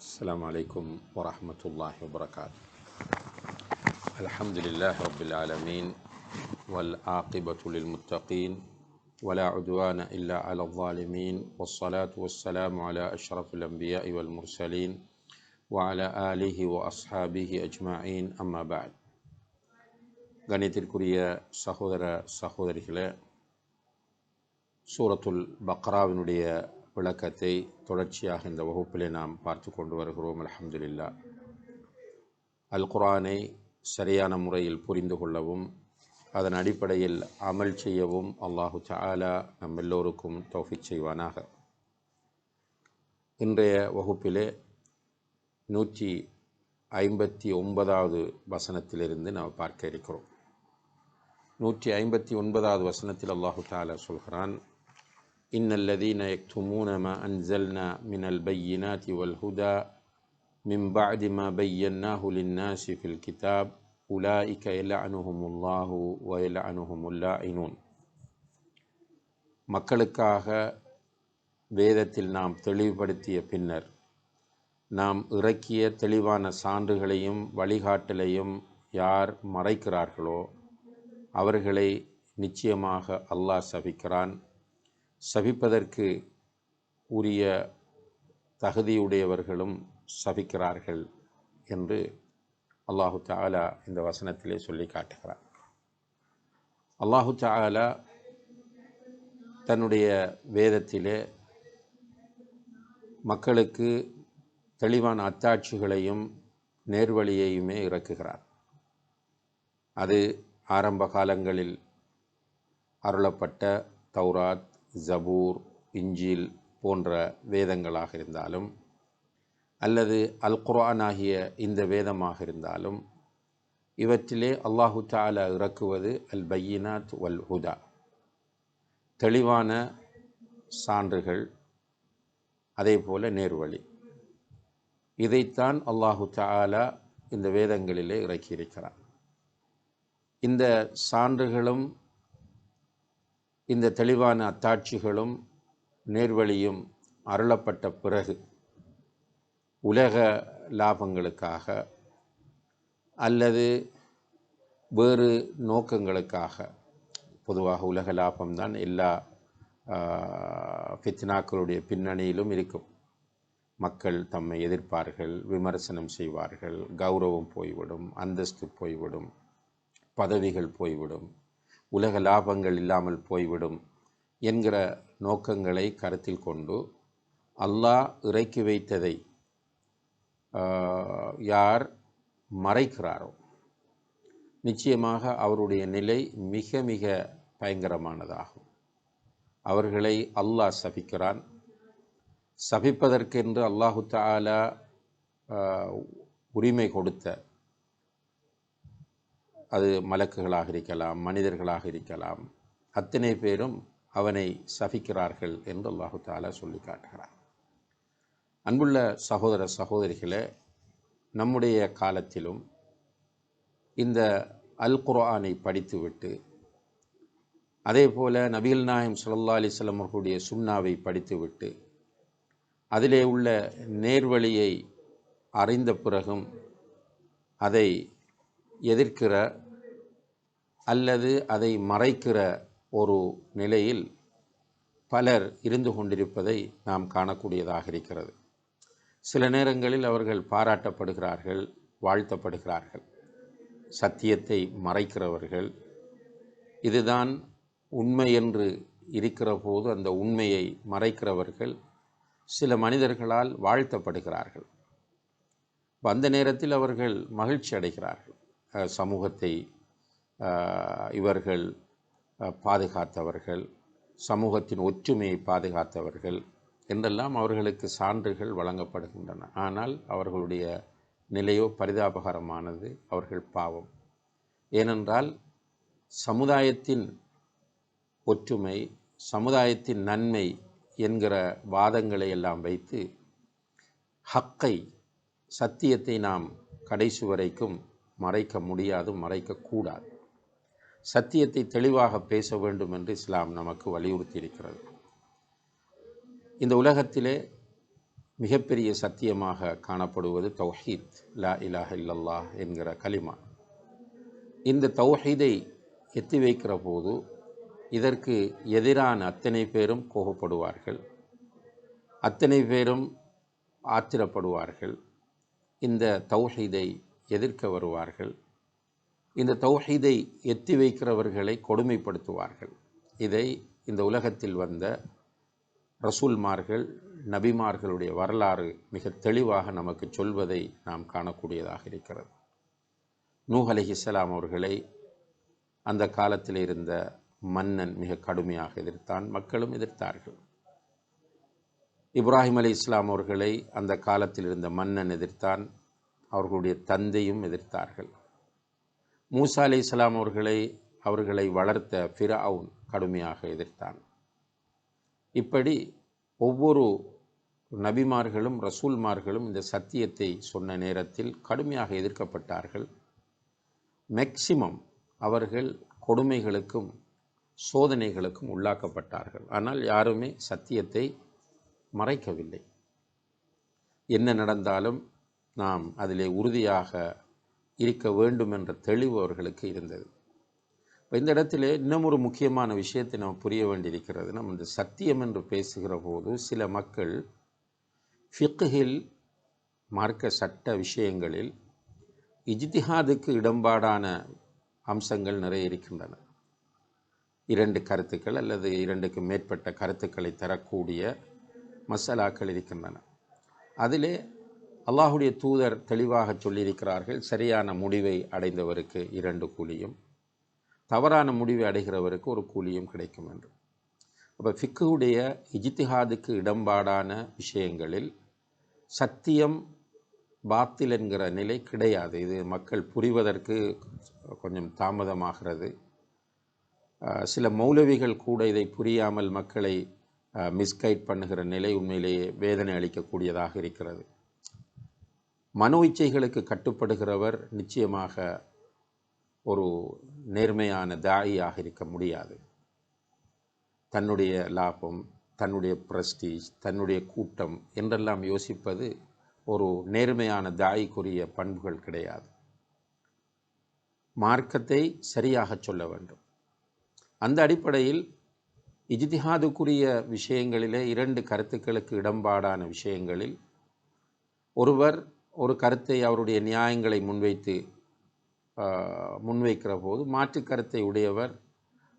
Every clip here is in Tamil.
السلام عليكم ورحمة الله وبركاته الحمد لله رب العالمين والعاقبة للمتقين ولا عدوان إلا على الظالمين والصلاة والسلام على أشرف الأنبياء والمرسلين وعلى آله وأصحابه أجمعين أما بعد கணித்திற்குரிய சகோதர சகோதரிகளே சூரத்துல் பக்ராவினுடைய விளக்கத்தை தொடர்ச்சியாக இந்த வகுப்பிலே நாம் பார்த்து கொண்டு வருகிறோம் அலமதுல்லா அல் குரானை சரியான முறையில் புரிந்து கொள்ளவும் அதன் அடிப்படையில் அமல் செய்யவும் அல்லாஹு சாலா நம் எல்லோருக்கும் தௌஃபிக் செய்வானாக. இன்றைய வகுப்பிலே நூற்றி ஐம்பத்தி ஒன்பதாவது வசனத்திலிருந்து நாம் பார்க்க இருக்கிறோம். நூற்றி ஐம்பத்தி ஒன்பதாவது வசனத்தில் அல்லாஹு தாலா சொல்கிறான் إن الذين يكتمون ما أنزلنا من البينات والهدى من بعد ما بيناه للناس في الكتاب أولئك يلعنهم الله ويلعنهم اللاعنون மக்களுக்காக வேதத்தில் நாம் தெளிவுபடுத்திய பின்னர் நாம் இறக்கிய தெளிவான சான்றுகளையும் வழிகாட்டலையும் யார் மறைக்கிறார்களோ அவர்களை நிச்சயமாக அல்லாஹ் சபிக்கிறான் சபிப்பதற்கு உரிய தகுதியுடையவர்களும் சபிக்கிறார்கள் என்று அல்லாஹு தாலா இந்த வசனத்திலே சொல்லி காட்டுகிறார் அல்லாஹு தாலா தன்னுடைய வேதத்திலே மக்களுக்கு தெளிவான அத்தாட்சிகளையும் நேர்வழியையுமே இறக்குகிறார். அது ஆரம்ப காலங்களில் அருளப்பட்ட தௌராத் ஜபூர் இஞ்சில் போன்ற வேதங்களாக இருந்தாலும் அல்லது அல் குர்ஆன் ஆகிய இந்த வேதமாக இருந்தாலும் இவற்றிலே அல்லாஹு தாலா இறக்குவது அல் பையினாத் வல் ஹுதா. தெளிவான சான்றுகள் அதே போல நேர்வழி. இதைத்தான் அல்லாஹு தாலா இந்த வேதங்களிலே இறக்கியிருக்கிறார் இந்த சான்றுகளும் இந்த தெளிவான அத்தாட்சிகளும் நேர்வழியும் அருளப்பட்ட பிறகு உலக லாபங்களுக்காக அல்லது வேறு நோக்கங்களுக்காக பொதுவாக உலக லாபம்தான் எல்லா ஃபித்னாக்களுடைய பின்னணியிலும் இருக்கும். மக்கள் தம்மை எதிர்ப்பார்கள் விமர்சனம் செய்வார்கள் கௌரவம் போய்விடும் அந்தஸ்து போய்விடும் பதவிகள் போய்விடும். உலக லாபங்கள் இல்லாமல் போய்விடும் என்கிற நோக்கங்களை கருத்தில் கொண்டு அல்லாஹ் இறக்கி வைத்ததை யார் மறைக்கிறாரோ நிச்சயமாக அவருடைய நிலை மிக மிக பயங்கரமானதாகும். அவர்களை அல்லாஹ் சபிக்கிறான். சபிப்பதற்கென்று அல்லாஹு தாலா உரிமை கொடுத்த அது மலக்குகளாக இருக்கலாம் மனிதர்களாக இருக்கலாம். அத்தனை பேரும் அவனை சபிக்கிறார்கள் என்று அல்லாஹு தாலா சொல்லி காட்டுகிறார் அன்புள்ள சகோதர சகோதரிகளே நம்முடைய காலத்திலும் இந்த அல் குர்ஆனை படித்துவிட்டு அதே போல் நபிகள் நாயம் சுல்லா அலிஸ்லம் அவர்களுடைய சுண்ணாவை படித்துவிட்டு அதிலே உள்ள நேர்வழியை அறிந்த பிறகும் அதை எதிர்க்கிற அல்லது அதை மறைக்கிற ஒரு நிலையில் பலர் இருந்து கொண்டிருப்பதை நாம் காணக்கூடியதாக இருக்கிறது. சில நேரங்களில் அவர்கள் பாராட்டப்படுகிறார்கள் வாழ்த்தப்படுகிறார்கள் சத்தியத்தை மறைக்கிறவர்கள். இதுதான் உண்மை என்று இருக்கிற போது அந்த உண்மையை மறைக்கிறவர்கள் சில மனிதர்களால் வாழ்த்தப்படுகிறார்கள். அந்த நேரத்தில் அவர்கள் மகிழ்ச்சி அடைகிறார்கள். சமூகத்தை இவர்கள் பாதுகாத்தவர்கள் சமூகத்தின் ஒற்றுமையை பாதுகாத்தவர்கள் என்றெல்லாம் அவர்களுக்கு சான்றுகள் வழங்கப்படுகின்றன. ஆனால் அவர்களுடைய நிலையோ பரிதாபகரமானது அவர்கள் பாவம். ஏனென்றால் சமுதாயத்தின் ஒற்றுமை சமுதாயத்தின் நன்மை என்கிற வாதங்களை எல்லாம் வைத்து ஹக்கை சத்தியத்தை நாம் கடைசி வரைக்கும் மறைக்க முடியாது மறைக்கக்கூடாது சத்தியத்தை தெளிவாக பேச வேண்டும் என்று இஸ்லாம் நமக்கு வலியுறுத்தி இருக்கிறது இந்த உலகத்திலே மிகப்பெரிய சத்தியமாக காணப்படுவது தௌஹீத் லா இலாஹ இல்லல்லாஹ் என்கிற கலிமா இந்த தௌஹீதை எத்தி வைக்கிற போது இதற்கு எதிரான அத்தனை பேரும் கோபப்படுவார்கள் அத்தனை பேரும் ஆத்திரப்படுவார்கள். இந்த தௌஹீதை எதிர்க்க வருவார்கள். இந்த தௌஹீதை எத்தி வைக்கிறவர்களை கொடுமைப்படுத்துவார்கள். இதை இந்த உலகத்தில் வந்த ரசூல்மார்கள் நபிமார்களுடைய வரலாறு மிக தெளிவாக நமக்கு சொல்வதை நாம் காணக்கூடியதாக இருக்கிறது. நூஹ் அலிஹிஸ்லாம் அவர்களை அந்த காலத்தில் இருந்த மன்னன் மிக கடுமையாக எதிர்த்தான் மக்களும் எதிர்த்தார்கள். இப்ராஹிம் அலி இஸ்லாம் அவர்களை அந்த காலத்தில் இருந்த மன்னன் எதிர்த்தான் அவர்களுடைய தந்தையும் எதிர்த்தார்கள். மூசா அலி இஸ்லாம் அவர்களை அவர்களை வளர்த்த ஃபிரவுன் கடுமையாக எதிர்த்தான். இப்படி ஒவ்வொரு நபிமார்களும் ரசூல்மார்களும் இந்த சத்தியத்தை சொன்ன நேரத்தில் கடுமையாக எதிர்க்கப்பட்டார்கள். மேக்சிமம் அவர்கள் கொடுமைகளுக்கும் சோதனைகளுக்கும் உள்ளாக்கப்பட்டார்கள். ஆனால் யாருமே சத்தியத்தை மறைக்கவில்லை. என்ன நடந்தாலும் நாம் அதிலே உறுதியாக இருக்க வேண்டும் என்ற தெளிவு அவர்களுக்கு இருந்தது. இந்த இடத்திலே இன்னும் ஒரு முக்கியமான விஷயத்தை நாம் புரிய வேண்டியிருக்கிறது. நம்ம இந்த சத்தியம் என்று பேசுகிற போது சில மக்கள் ஃபிக்ஹில் மார்க்க சட்ட விஷயங்களில் இஜ்திஹாதுக்கு இடம்பாடான அம்சங்கள் நிறைய இருக்கின்றன. இரண்டு கருத்துக்கள் அல்லது இரண்டுக்கு மேற்பட்ட கருத்துக்களை தரக்கூடிய மசாலாக்கள் இருக்கின்றன. அதிலே அல்லாஹுடைய தூதர் தெளிவாக சொல்லியிருக்கிறார்கள் சரியான முடிவை அடைந்தவருக்கு இரண்டு கூலியும் தவறான முடிவை அடைகிறவருக்கு ஒரு கூலியும் கிடைக்கும் என்று. அப்போ ஃபிக்குடைய இஜித்திஹாதுக்கு இடம்பாடான விஷயங்களில் சத்தியம் பாத்தில் என்கிற நிலை கிடையாது. இது மக்கள் புரிவதற்கு கொஞ்சம் தாமதமாகிறது. சில மௌலவிகள் கூட இதை புரியாமல் மக்களை மிஸ்கைட் பண்ணுகிற நிலை உண்மையிலேயே வேதனை அளிக்கக்கூடியதாக இருக்கிறது. மனோ இச்சைகளுக்கு கட்டுப்படுகிறவர் நிச்சயமாக ஒரு நேர்மையான தாயியாக இருக்க முடியாது. தன்னுடைய லாபம் தன்னுடைய பிரஸ்டீஜ் தன்னுடைய கூட்டம் என்றெல்லாம் யோசிப்பது ஒரு நேர்மையான தாய்க்குரிய பண்புகள் கிடையாது. மார்க்கத்தை சரியாக சொல்ல வேண்டும். அந்த அடிப்படையில் இஜிதிஹாதுக்குரிய விஷயங்களிலே இரண்டு கருத்துக்களுக்கு இடம்பாடான விஷயங்களில் ஒருவர் ஒரு கருத்தை அவருடைய நியாயங்களை முன்வைத்து முன்வைக்கிற போது மாற்று கருத்தை உடையவர்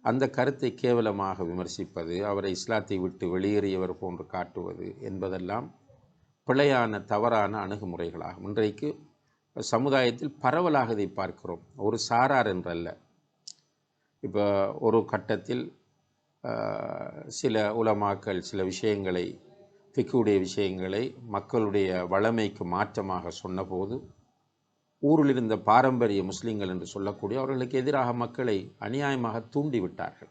அந்த கருத்தை கேவலமாக விமர்சிப்பது அவரை இஸ்லாத்தை விட்டு வெளியேறியவர் போன்று காட்டுவது என்பதெல்லாம் பிழையான தவறான அணுகுமுறைகளாகும். இன்றைக்கு சமுதாயத்தில் பரவலாக இதை பார்க்கிறோம். ஒரு சாரார் என்றல்ல. இப்போ ஒரு கட்டத்தில் சில உலமாக்கள் சில விஷயங்களை ஃபிக்குடைய விஷயங்களை மக்களுடைய வளமைக்கு மாற்றமாக சொன்னபோது ஊரில் இருந்த பாரம்பரிய முஸ்லீம்கள் என்று சொல்லக்கூடிய அவர்களுக்கு எதிராக மக்களை அநியாயமாக தூண்டிவிட்டார்கள்.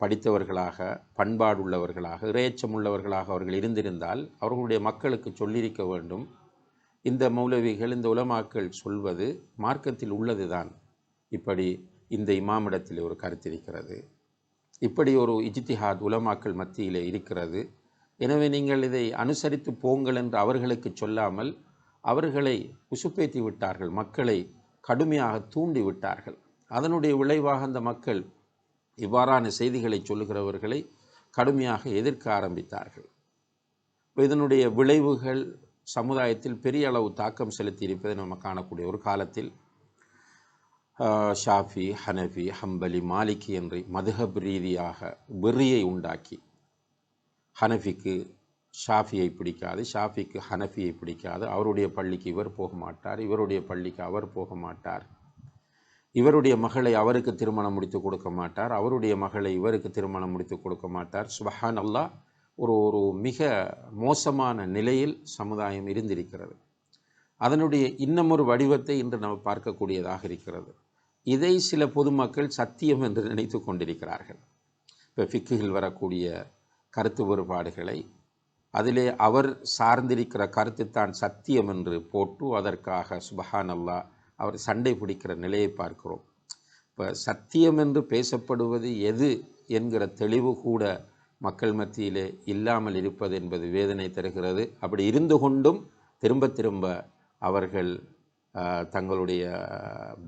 படித்தவர்களாக பண்பாடுள்ளவர்களாக இறையச்சம் உள்ளவர்களாக அவர்கள் இருந்திருந்தால் அவர்களுடைய மக்களுக்கு சொல்லியிருக்க வேண்டும். இந்த மௌலவிகள் இந்த உலமாக்கள் சொல்வது மார்க்கத்தில் உள்ளதுதான். இப்படி இந்த இமாமிடத்தில் ஒரு கருத்திருக்கிறது இப்படி ஒரு இஜித்திஹாத் உலமாக்கள் மத்தியிலே இருக்கிறது. எனவே நீங்கள் இதை அனுசரித்து போங்கள் என்று அவர்களுக்கு சொல்லாமல் அவர்களை உசுப்பேத்தி விட்டார்கள். மக்களை கடுமையாக தூண்டி விட்டார்கள். அதனுடைய விளைவாக அந்த மக்கள் இவ்வாறான செய்திகளை சொல்லுகிறவர்களை கடுமையாக எதிர்க்க ஆரம்பித்தார்கள். இதனுடைய விளைவுகள் சமுதாயத்தில் பெரிய அளவு தாக்கம் செலுத்தி இருப்பதை நம்ம காணக்கூடிய ஒரு காலத்தில் ஷாஃபி ஹனஃபி ஹம்பலி மாலிகி என்று மதுஹப் ரீதியாக வெறியை உண்டாக்கி ஹனஃபிக்கு ஷாஃபியை பிடிக்காது ஷாஃபிக்கு ஹனஃபியை பிடிக்காது. அவருடைய பள்ளிக்கு இவர் போக மாட்டார் இவருடைய பள்ளிக்கு அவர் போக மாட்டார். இவருடைய மகளை அவருக்கு திருமணம் முடித்து கொடுக்க மாட்டார் அவருடைய மகளை இவருக்கு திருமணம் முடித்து கொடுக்க மாட்டார். சுபஹான் அல்லாஹ் ஒரு ஒரு மிக மோசமான நிலையில் சமுதாயம் இருந்திருக்கிறது. அதனுடைய இன்னமொரு வடிவத்தை இன்று நம்ம பார்க்கக்கூடியதாக இருக்கிறது. இதை சில பொதுமக்கள் சத்தியம் என்று நினைத்து கொண்டிருக்கிறார்கள். இப்போ ஃபிக்குகள் வரக்கூடிய கருத்து வேறுபாடுகளை. அதிலே அவர் சார்ந்திருக்கிற கருத்து தான் சத்தியம் என்று போட்டு அதற்காக சுபஹான் அல்லா அவர் சண்டை பிடிக்கிற நிலையை பார்க்கிறோம். இப்போ சத்தியம் என்று பேசப்படுவது எது என்கிற தெளிவு கூட மக்கள் மத்தியிலே இல்லாமல் இருப்பது என்பது வேதனை தருகிறது. அப்படி இருந்து கொண்டும் திரும்ப திரும்ப அவர்கள் தங்களுடைய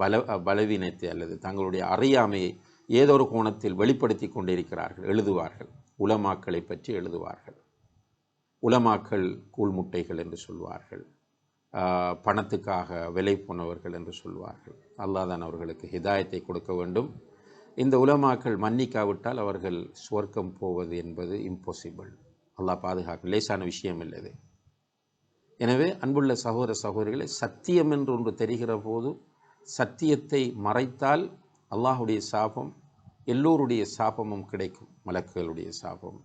பல பலவீனத்தை அல்லது தங்களுடைய அறியாமையை ஏதோ ஒரு கோணத்தில் வெளிப்படுத்தி கொண்டிருக்கிறார்கள் எழுதுவார்கள். உலமாக்களை பற்றி எழுதுவார்கள். உலமாக்கள் கூழ்முட்டைகள் என்று சொல்வார்கள். பணத்துக்காக விலை போனவர்கள் என்று சொல்வார்கள். அல்லாஹ் தான் அவர்களுக்கு ஹிதாயத்தை கொடுக்க வேண்டும். இந்த உலமாக்கள் மன்னிக்காவிட்டால் அவர்கள் சுவர்க்கம் போவது என்பது இம்பாசிபிள் அல்லாஹ் பாதுகாக்க லேசான விஷயம் இல்லை எனவே அன்புள்ள சகோதர சகோதரிகளை சத்தியம் என்று ஒன்று தெரிகிற போது சத்தியத்தை மறைத்தால் அல்லாஹுடைய சாபம் எல்லோருடைய சாபமும் கிடைக்கும் மலக்குகளுடைய சாபம்.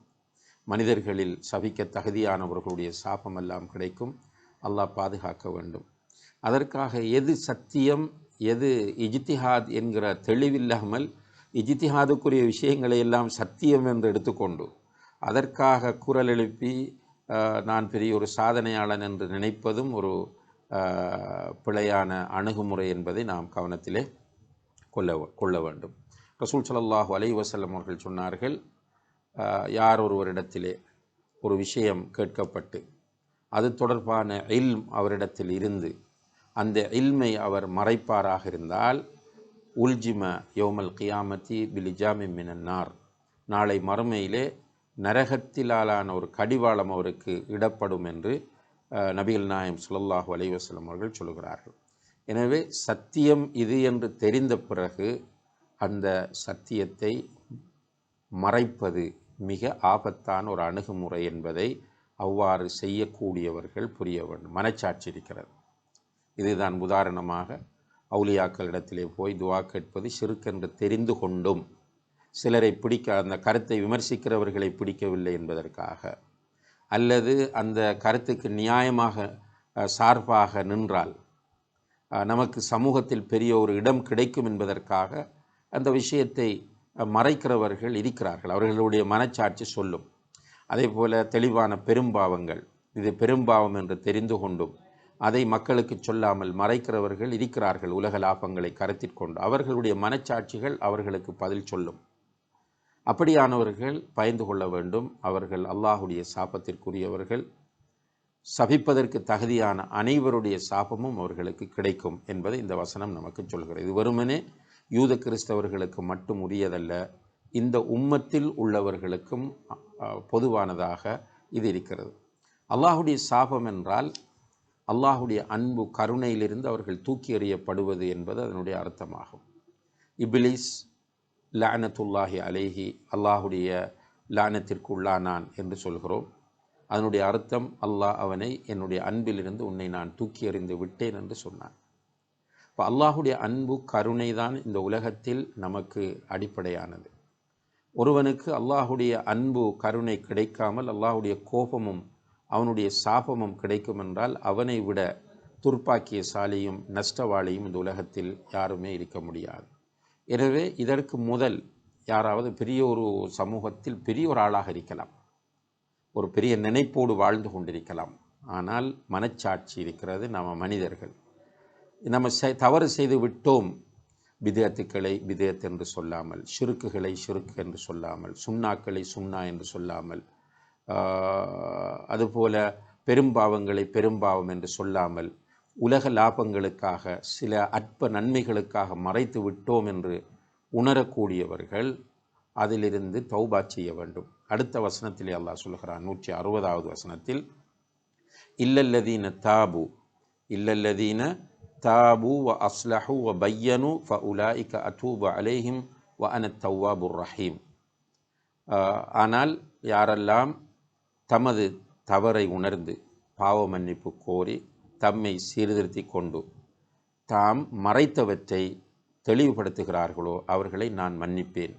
மனிதர்களில் சபிக்க தகுதியானவர்களுடைய சாபம் எல்லாம் கிடைக்கும். அல்லாஹ் பாதுகாக்க வேண்டும். அதற்காக எது சத்தியம் எது இஜித்திஹாத் என்கிற தெளிவில்லாமல் இஜித்திஹாதுக்குரிய விஷயங்களை எல்லாம் சத்தியம் என்று எடுத்துக்கொண்டு அதற்காக குரல் எழுப்பி நான் பெரிய ஒரு சாதனையாளன் என்று நினைப்பதும் ஒரு பிழையான அணுகுமுறை என்பதை நாம் கவனத்திலே கொள்ள கொள்ள வேண்டும். ரசூல் சலல்லாஹு அலைஹி வஸல்லம் அவர்கள் சொன்னார்கள் யார் ஒருவரிடத்திலே ஒரு விஷயம் கேட்கப்பட்டு அது தொடர்பான இல்ம் அவரிடத்தில் இருந்து அந்த இல்மை அவர் மறைப்பாராக இருந்தால் உல்ஜிம யோமல் கியாமத்தி பிலிஜாமி மினன்னார் நாளை மறுமையிலே நரகத்திலாலான ஒரு கடிவாளம் அவருக்கு இடப்படும் என்று நபிகள் நாயம் சுல்லாஹு அலைவாஸ்லம் அவர்கள் சொல்கிறார்கள் எனவே சத்தியம் இது என்று தெரிந்த பிறகு அந்த சத்தியத்தை மறைப்பது மிக ஆபத்தான ஒரு அணுகுமுறை என்பதை அவ்வாறு செய்யக்கூடியவர்கள் புரிய வேண்டும். மனச்சாட்சி இருக்கிறது. இதுதான் உதாரணமாக அவுலியாக்களிடத்திலே போய் துவா கேட்பது சிறுக்கென்று தெரிந்து கொண்டும் சிலரை பிடிக்க அந்த கருத்தை விமர்சிக்கிறவர்களை பிடிக்கவில்லை என்பதற்காக அல்லது அந்த கருத்துக்கு நியாயமாக சார்பாக நின்றால் நமக்கு சமூகத்தில் பெரிய ஒரு இடம் கிடைக்கும் என்பதற்காக அந்த விஷயத்தை மறைக்கிறவர்கள் இருக்கிறார்கள். அவர்களுடைய மனச்சாட்சி சொல்லும். அதே போல தெளிவான பெரும்பாவங்கள். இது பெரும்பாவம் என்று தெரிந்து கொண்டும் அதை மக்களுக்கு சொல்லாமல் மறைக்கிறவர்கள் இருக்கிறார்கள். உலக லாபங்களை கருத்தில் கொண்டு அவர்களுடைய மனச்சாட்சிகள் அவர்களுக்கு பதில் சொல்லும். அப்படியானவர்கள் பயந்து கொள்ள வேண்டும். அவர்கள் அல்லாஹுடைய சாபத்திற்குரியவர்கள். சபிப்பதற்கு தகுதியான அனைவருடைய சாபமும் அவர்களுக்கு கிடைக்கும் என்பதை இந்த வசனம் நமக்கு சொல்கிறது. இது வெறுமனே யூத கிறிஸ்தவர்களுக்கு மட்டும் உரியதல்ல இந்த உம்மத்தில் உள்ளவர்களுக்கும் பொதுவானதாக இது இருக்கிறது. அல்லாஹுடைய சாபம் என்றால் அல்லாஹுடைய அன்பு கருணையிலிருந்து அவர்கள் தூக்கி எறியப்படுவது என்பது அதனுடைய அர்த்தமாகும். இபிலிஸ் லானத்துல்லாஹி அலேஹி அல்லாஹுடைய லானத்திற்கு உள்ளானான் என்று சொல்கிறோம். அதனுடைய அர்த்தம் அல்லாஹ் அவனை என்னுடைய அன்பிலிருந்து உன்னை நான் தூக்கி எறிந்து விட்டேன் என்று சொன்னான். இப்போ அல்லாஹுடைய அன்பு கருணை தான் இந்த உலகத்தில் நமக்கு அடிப்படையானது. ஒருவனுக்கு அல்லாஹுடைய அன்பு கருணை கிடைக்காமல் அல்லாஹுடைய கோபமும் அவனுடைய சாபமும் கிடைக்கும் என்றால் அவனை விட துர்ப்பாக்கியசாலியும் நஷ்டவாளியும் இந்த உலகத்தில் யாருமே இருக்க முடியாது. எனவே இதற்கு முதல் யாராவது பெரிய ஒரு சமூகத்தில் பெரிய ஒரு ஆளாக இருக்கலாம். ஒரு பெரிய நினைப்போடு வாழ்ந்து கொண்டிருக்கலாம். ஆனால் மனச்சாட்சி இருக்கிறது நம்ம மனிதர்கள். நம்ம தவறு செய்து விட்டோம். விதயத்துக்களை விதயத் என்று சொல்லாமல் ஷிருக்குகளை ஷிருக்கு என்று சொல்லாமல் சுண்ணாக்களை சுண்ணா என்று சொல்லாமல் அதுபோல பெரும்பாவங்களை பெரும்பாவம் என்று சொல்லாமல் உலக லாபங்களுக்காக சில அற்ப நன்மைகளுக்காக மறைத்து விட்டோம் என்று உணரக்கூடியவர்கள் அதிலிருந்து தௌபா செய்ய வேண்டும். அடுத்த வசனத்திலே அல்லாஹ் சொல்கிறான் நூற்றி அறுபதாவது வசனத்தில் இல்லல்லதீன தாபு இல்லல்லதீன தாபு வ அஸ்லஹு வ பையனு ஃப உலாய்க அத்தூப அலேஹிம் வ அனத் தவ்வாபுர் ரஹீம் ஆனால் யாரெல்லாம் தமது தவறை உணர்ந்து பாவ மன்னிப்பு கோரி தம்மை சீர்திருத்தி கொண்டு தாம் மறைத்தவற்றை தெளிவுபடுத்துகிறார்களோ அவர்களை நான் மன்னிப்பேன்.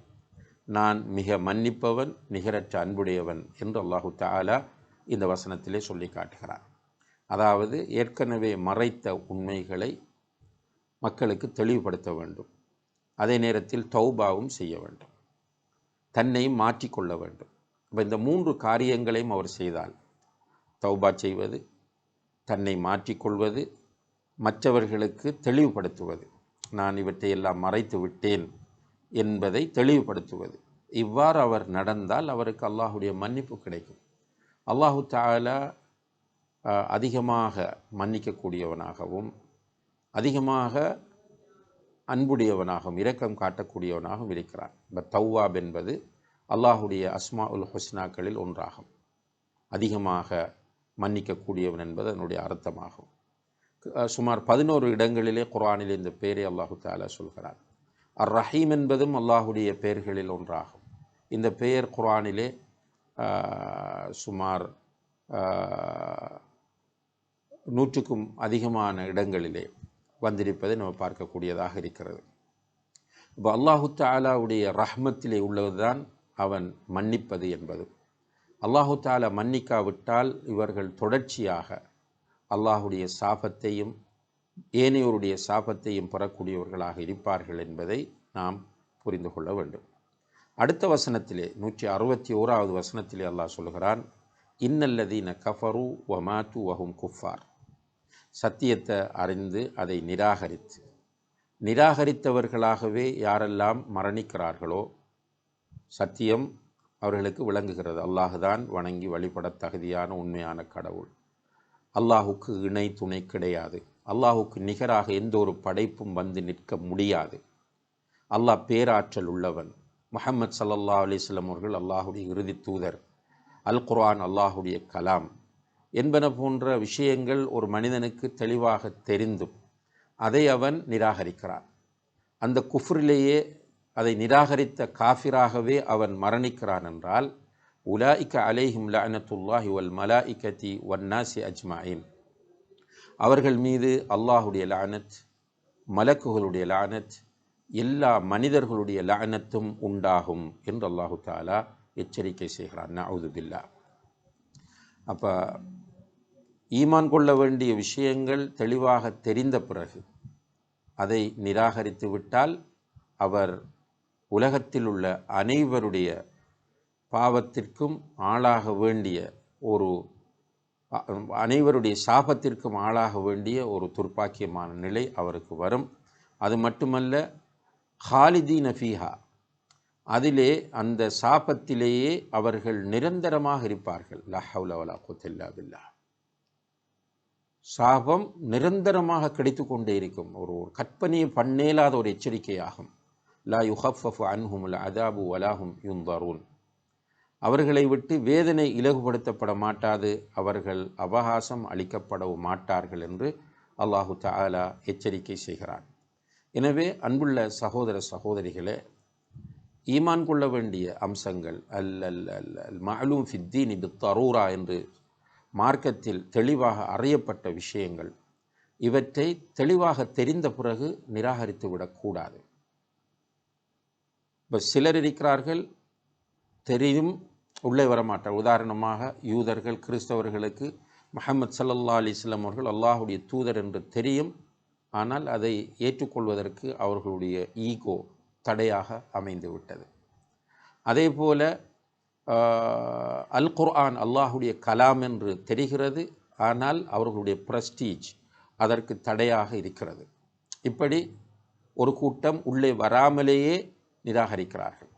நான் மிக மன்னிப்பவன் நிகரற்ற அன்புடையவன் என்று அல்லாஹு தாலா இந்த வசனத்திலே சொல்லி காட்டுகிறான். அதாவது ஏற்கனவே மறைத்த உண்மைகளை மக்களுக்கு தெளிவுபடுத்த வேண்டும். அதே நேரத்தில் தௌபாவும் செய்ய வேண்டும். தன்னையும் மாற்றிக்கொள்ள வேண்டும். அப்ப இந்த மூன்று காரியங்களையும் அவர் செய்தால் தௌபா செய்வது தன்னை மாற்றிக்கொள்வது மற்றவர்களுக்கு தெளிவுபடுத்துவது. நான் இவற்றையெல்லாம் மறைத்து விட்டேன் என்பதை தெளிவுபடுத்துவது. இவ்வாறு அவர் நடந்தால் அவருக்கு அல்லாஹுடைய மன்னிப்பு கிடைக்கும். அல்லாஹு தாலா அதிகமாக மன்னிக்கக்கூடியவனாகவும் அதிகமாக அன்புடையவனாகவும் இரக்கம் காட்டக்கூடியவனாகவும் இருக்கிறான். இப்போ தௌவாப் என்பது அல்லாஹுடைய அஸ்மா உல் ஹுஸ்னாக்களில் ஒன்றாகும். அதிகமாக மன்னிக்கக்கூடியவன் என்பது அதனுடைய அர்த்தமாகும். சுமார் பதினோரு இடங்களிலே குரானில் இந்த பெயரை அல்லாஹு தாலா சொல்கிறார் அர் ரஹீம் என்பதும் அல்லாஹுடைய பெயர்களில் ஒன்றாகும். இந்த பெயர் குரானிலே சுமார் நூற்றுக்கும் அதிகமான இடங்களிலே வந்திருப்பதை நம்ம பார்க்கக்கூடியதாக இருக்கிறது. இப்போ அல்லாஹு தாலாவுடைய ரஹ்மத்திலே உள்ளதுதான் அவன் மன்னிப்பது என்பது. அல்லாஹு தாலா மன்னிக்காவிட்டால் இவர்கள் தொடர்ச்சியாக அல்லாஹுடைய சாபத்தையும் ஏனையோருடைய சாபத்தையும் பெறக்கூடியவர்களாக இருப்பார்கள் என்பதை நாம் புரிந்து கொள்ள வேண்டும். அடுத்த வசனத்திலே நூற்றி அறுபத்தி ஓராவது வசனத்திலே அல்லாஹ் சொல்கிறான் இன்னல்லதீன கஃபரு வமாத்து வஹும் குஃபார். சத்தியத்தை அறிந்து அதை நிராகரித்து. நிராகரித்தவர்களாகவே யாரெல்லாம் மரணிக்கிறார்களோ சத்தியம் அவர்களுக்கு விளங்குகிறது. அல்லாஹுதான் வணங்கி வழிபட தகுதியான உண்மையான கடவுள். அல்லாஹுக்கு இணை துணை கிடையாது. அல்லாஹுக்கு நிகராக எந்த ஒரு படைப்பும் வந்து நிற்க முடியாது. அல்லாஹ் பேராற்றல் உள்ளவன். முஹம்மது ஸல்லல்லாஹு அலிஸ்லம் அவர்கள் அல்லாஹுடைய இறுதி தூதர். அல் குர்ஆன் அல்லாஹுடைய கலாம். என்பன போன்ற விஷயங்கள் ஒரு மனிதனுக்கு தெளிவாக தெரிந்தும் அதை அவன் நிராகரிக்கிறான். அந்த குஃப்ரிலேயே அதை நிராகரித்த காஃபிராகவே அவன் மரணிக்கிறான் என்றால் உலாய்க்க அலைஹிம் லனத்துல்லாஹி வல் மலாயிகதி வன்னாசி அஜ்மாயின். அவர்கள் மீது அல்லாஹுடைய லானத் மலக்குகளுடைய லானத் எல்லா மனிதர்களுடைய லானத்தும் உண்டாகும் என்று அல்லாஹு தாலா எச்சரிக்கை செய்கிறான். நவுதுபில்லா அப்போ ஈமான் கொள்ள வேண்டிய விஷயங்கள் தெளிவாக தெரிந்த பிறகு அதை நிராகரித்து விட்டால் அவர் உலகத்தில் உள்ள அனைவருடைய பாவத்திற்கும் ஆளாக வேண்டிய ஒரு அனைவருடைய சாபத்திற்கும் ஆளாக வேண்டிய ஒரு துர்ப்பாக்கியமான நிலை அவருக்கு வரும். அது மட்டுமல்ல ஹாலிதீன் ஃபீஹா அதிலே அந்த சாபத்திலேயே அவர்கள் நிரந்தரமாக இருப்பார்கள். லா ஹவ்ல பில்லா. சாபம் நிரந்தரமாக கிடைத்து கொண்டே இருக்கும். ஒரு ஒரு கற்பனையை பண்ணேலாத ஒரு எச்சரிக்கையாகும். லா யுஹஃபஃபு அன்ஹுமுல் அதாபு வலாஹும் யுந்தரூன் அவர்களை விட்டு வேதனை இலகுபடுத்தப்பட மாட்டாது. அவர்கள் அவகாசம் அளிக்கப்படவும் மாட்டார்கள் என்று அல்லாஹு தாலா எச்சரிக்கை செய்கிறான். எனவே அன்புள்ள சகோதர சகோதரிகளே ஈமான் கொள்ள வேண்டிய அம்சங்கள் அல் அல் அல் அல் மலூம் ஃபித்தீன் இது தரூரா என்று மார்க்கத்தில் தெளிவாக அறியப்பட்ட விஷயங்கள். இவற்றை தெளிவாக தெரிந்த பிறகு நிராகரித்து விடக்கூடாது இப்போ சிலர் இருக்கிறார்கள் தெரியும் உள்ளே வரமாட்டார். உதாரணமாக யூதர்கள் கிறிஸ்தவர்களுக்கு முஹம்மது சல்லல்லா அலிஸ்லாம் அவர்கள் அல்லாஹுடைய தூதர் என்று தெரியும். ஆனால் அதை ஏற்றுக்கொள்வதற்கு அவர்களுடைய ஈகோ தடையாக அமைந்து விட்டது அதே போல அல் குர்ஆன் அல்லாஹுடைய கலாம் என்று தெரிகிறது. ஆனால் அவர்களுடைய பிரஸ்டீஜ் அதற்கு தடையாக இருக்கிறது. இப்படி ஒரு கூட்டம் உள்ளே வராமலேயே நிராகரிக்கிறார்கள்.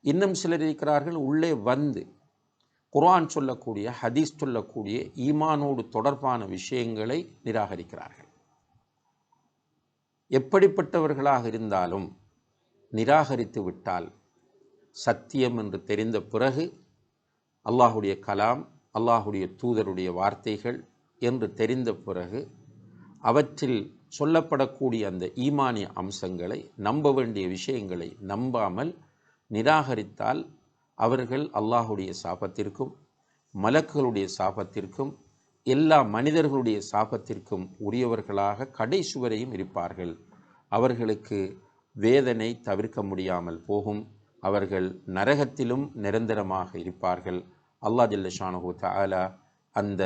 இன்னும் சிலர் இருக்கிறார்கள் உள்ளே வந்து குர்ஆன் சொல்லக்கூடிய ஹதீஸ் சொல்லக்கூடிய ஈமானோடு தொடர்பான விஷயங்களை நிராகரிக்கிறார்கள். எப்படிப்பட்டவர்களாக இருந்தாலும் நிராகரித்து விட்டால் சத்தியம் என்று தெரிந்த பிறகு அல்லாஹுடைய கலாம் அல்லாஹுடைய தூதருடைய வார்த்தைகள் என்று தெரிந்த பிறகு அவற்றில் சொல்லப்படக்கூடிய அந்த ஈமானிய அம்சங்களை நம்ப வேண்டிய விஷயங்களை நம்பாமல் நிராகரித்தால் அவர்கள் அல்லாஹுடைய சாபத்திற்கும் மலக்குகளுடைய சாபத்திற்கும் எல்லா மனிதர்களுடைய சாபத்திற்கும் உரியவர்களாக கடைசுவரையும் இருப்பார்கள். அவர்களுக்கு வேதனை தவிர்க்க முடியாமல் போகும். அவர்கள் நரகத்திலும் நிரந்தரமாக இருப்பார்கள். அல்லாஹ் ஜல்லஷானு தாலா அந்த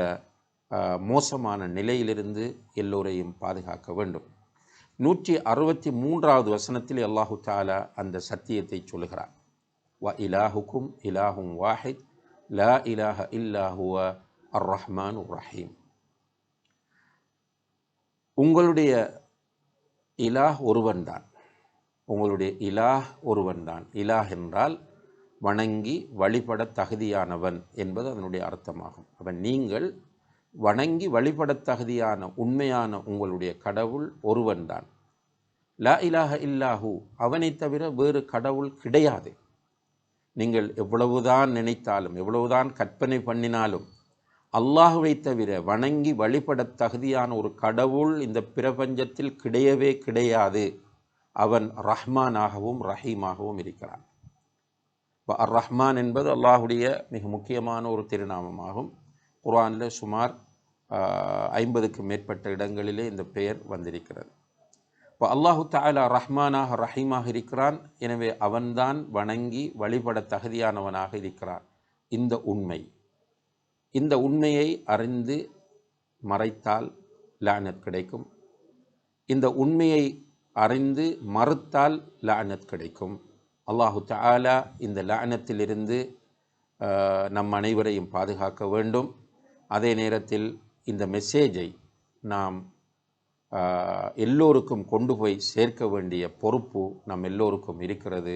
மோசமான நிலையிலிருந்து எல்லோரையும் பாதுகாக்க வேண்டும். நூற்றி அறுபத்தி மூன்றாவது வசனத்தில் அல்லாஹு தாலா அந்த சத்தியத்தை சொல்கிறார் வ இலாஹுக்கும் இலாஹும் வாஹித் லா இலாஹ இல்லாஹுவ அர் ரஹ்மான் ரஹீம். உங்களுடைய இலாஹ் ஒருவன்தான். உங்களுடைய இலாஹ் ஒருவன்தான். இலாஹ் என்றால் வணங்கி வழிபட தகுதியானவன் என்பது அதனுடைய அர்த்தமாகும். அப்போ நீங்கள் வணங்கி வழிபட தகுதியான உண்மையான உங்களுடைய கடவுள் ஒருவன்தான். லா இலாஹ இல்லாஹு அவனை தவிர வேறு கடவுள் கிடையாது. நீங்கள் எவ்வளவுதான் நினைத்தாலும் எவ்வளவுதான் கற்பனை பண்ணினாலும் அல்லாஹுவை தவிர வணங்கி வழிபட தகுதியான ஒரு கடவுள் இந்த பிரபஞ்சத்தில் கிடையவே கிடையாது. அவன் ரஹ்மானாகவும் ரஹீமாகவும் இருக்கிறான். இப்போ அர் ரஹ்மான் என்பது அல்லாஹுடைய மிக முக்கியமான ஒரு திருநாமமாகும். குரானில் சுமார் ஐம்பதுக்கு மேற்பட்ட இடங்களிலே இந்த பெயர் வந்திருக்கிறது. இப்போ அல்லாஹு தாலா ரஹ்மானாக ரஹீமாக இருக்கிறான். எனவே அவன்தான் வணங்கி வழிபட தகுதியானவனாக இருக்கிறான். இந்த உண்மை. இந்த உண்மையை அறிந்து மறைத்தால் லானத் கிடைக்கும். இந்த உண்மையை அறிந்து மறுத்தால் லானத் கிடைக்கும். அல்லாஹு தாலா இந்த லானத்திலிருந்து நம் அனைவரையும் பாதுகாக்க வேண்டும். அதே நேரத்தில் இந்த மெசேஜை நாம் எல்லோருக்கும் கொண்டு போய் சேர்க்க வேண்டிய பொறுப்பு நம் எல்லோருக்கும் இருக்கிறது.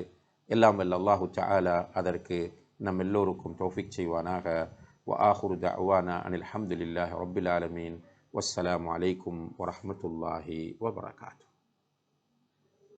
எல்லாம் வல்ல அல்லாஹு தாலா அதற்கு நம் எல்லோருக்கும் டோஃபிக் செய்வானாக. வ தவானா அனில் அஹமதுல்லாஹ் ரபில் ஆலமீன். வஸ்ஸலாம் அலைக்கும் வரமத்துல்லாஹி வபரகாத்.